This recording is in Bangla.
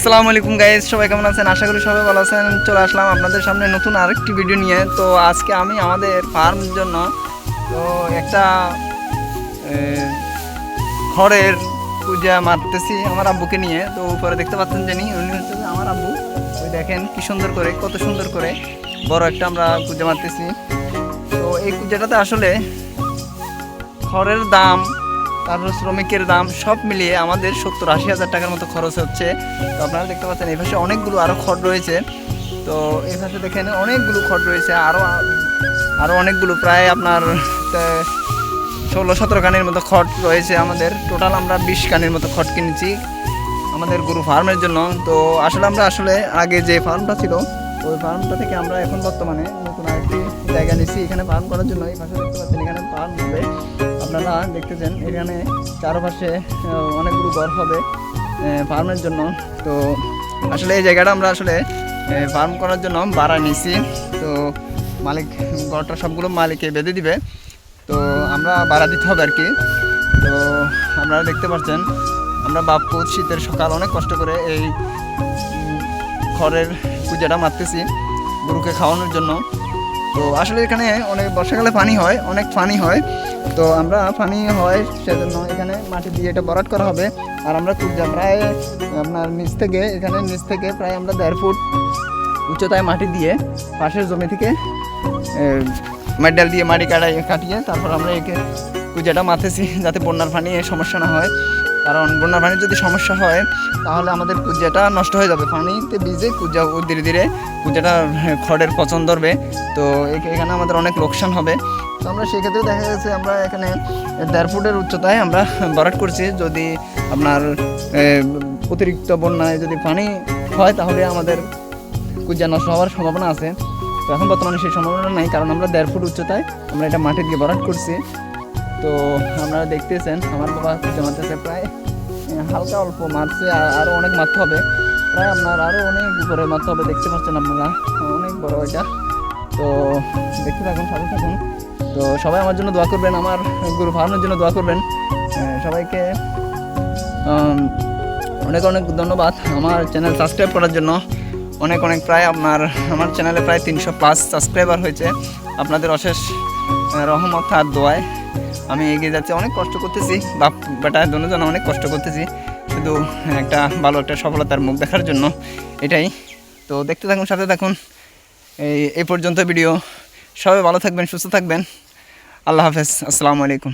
আসসালামু আলাইকুম গাইজ সবাই কেমন আছেন? আশা করি সবাই ভালো আছেন। চলে আসলাম আপনাদের সামনে নতুন আরেকটি ভিডিও নিয়ে। তো আজকে আমি আমাদের ফার্ম জন্য, তো একটা খড়ের পূজা মারতেছি আমার আব্বুকে নিয়ে। তো উপরে দেখতে পাচ্ছেন জানি উনি হচ্ছে আমার আব্বু। ওই দেখেন কি সুন্দর করে, কত সুন্দর করে বড় একটা আমরা পূজা মারতেছি। তো এই পূজাটাতে আসলে খড়ের দাম তারপর শ্রমিকের দাম সব মিলিয়ে আমাদের সত্তর আশি হাজার টাকার মতো খরচ হচ্ছে। তো আপনারা দেখতে পাচ্ছেন, এই পাশে অনেকগুলো আরও খড় রয়েছে। তো এই পাশে দেখেন অনেকগুলো খড় রয়েছে আরও আরও অনেকগুলো, প্রায় আপনার ষোলো সতেরো কানের মতো খড় রয়েছে আমাদের। টোটাল আমরা বিশ কানের মতো খড় কিনেছি আমাদের গরু ফার্মের জন্য। তো আসলে আমরা আসলে আগে যে ফার্মটা ছিল, ওই ফার্মটা থেকে আমরা এখন বর্তমানে নতুন আরেকটি জায়গা নিচ্ছি এখানে ফার্ম করার জন্য এই পাশে দেখতে পাচ্ছেন, এখানে ফার্ম হবে আপনারা দেখতেছেন, এখানে চারপাশে অনেকগুলো ঘর হবে ফার্মের জন্য। তো আসলে এই জায়গাটা আমরা আসলে ফার্ম করার জন্য ভাড়া নিছি। তো মালিক, ঘরটা সবগুলো মালিকে বেঁধে দিবে। তো আমরা ভাড়া দিতে হবে আর কি। তো আপনারা দেখতে পাচ্ছেন, আমরা বাপ্পু শীতের সকাল অনেক কষ্ট করে এই খড়ের পূজাটা মারতেছি, গরুকে খাওয়ানোর জন্য। তো আসলে এখানে অনেক বর্ষাকালে পানি হয়, অনেক পানি হয়। তো আমরা পানি হয় সেজন্য এখানে মাটি দিয়ে এটা বরাট করা হবে। আর আমরা পূজা প্রায় আপনার নিচ থেকে, এখানে নিচ থেকে প্রায় আমরা দেড় ফুট উচ্চতায় মাটি দিয়ে পাশের জমি থেকে মেডাল দিয়ে মাটি কাটাই কাটিয়ে তারপর আমরা একে পূজাটা মাথেছি যাতে বন্যার পানি সমস্যা না হয়। কারণ বন্যার পানির যদি সমস্যা হয় তাহলে আমাদের পূজাটা নষ্ট হয়ে যাবে। পানিতে ভিজে ও ধীরে ধীরে পূজাটা হ্যাঁ, খড়ের পচন ধরবে। তো এখ- এখানে আমাদের অনেক লোকসান হবে। তো আমরা সেক্ষেত্রে দেখা গেছে আমরা এখানে দেড় ফুটের উচ্চতায় আমরা বরাট করছি। যদি আপনার অতিরিক্ত বন্যায় যদি পানি হয় তাহলে আমাদের পূজা নষ্ট হওয়ার সম্ভাবনা আছে। তো এখন বর্তমানে সেই সম্ভাবনা নাই কারণ আমরা দেড় ফুট উচ্চতায় আমরা এটা মাটি দিয়ে বরাট করছি। তো আপনারা দেখতেছেন, আমার বাবা পূজা মারতেছে প্রায় হালকা অল্প মারছে, আর আরও অনেক মারতে হবে। প্রায় আপনার আরও অনেক উপরে মারতে হবে, দেখতে পাচ্ছেন আপনারা, অনেক বড় এটা। তো দেখতে থাকুন, সাথে থাকুন। তো সবাই আমার জন্য দোয়া করবেন, আমার গরু ফার্মের জন্য দোয়া করবেন। সবাইকে অনেক অনেক ধন্যবাদ আমার চ্যানেল সাবস্ক্রাইব করার জন্য। অনেক অনেক প্রায় আপনার, আমার চ্যানেলে প্রায় তিনশো প্লাস সাবস্ক্রাইবার হয়েছে। আপনাদের অশেষ রহমত আর দোয়ায়। আমি এগিয়ে যাচ্ছি, অনেক কষ্ট করতেছি। বাপ, বেটা, দুজন অনেক কষ্ট করতেছি। শুধু একটা ভালো, একটা সফলতার মুখ দেখার জন্য এটাই। তো দেখতে থাকুন, সাথে থাকুন। এই এ পর্যন্ত ভিডিও। সবাই ভালো থাকবেন, সুস্থ থাকবেন। আল্লাহ হাফেজ। আসসালামু আলাইকুম।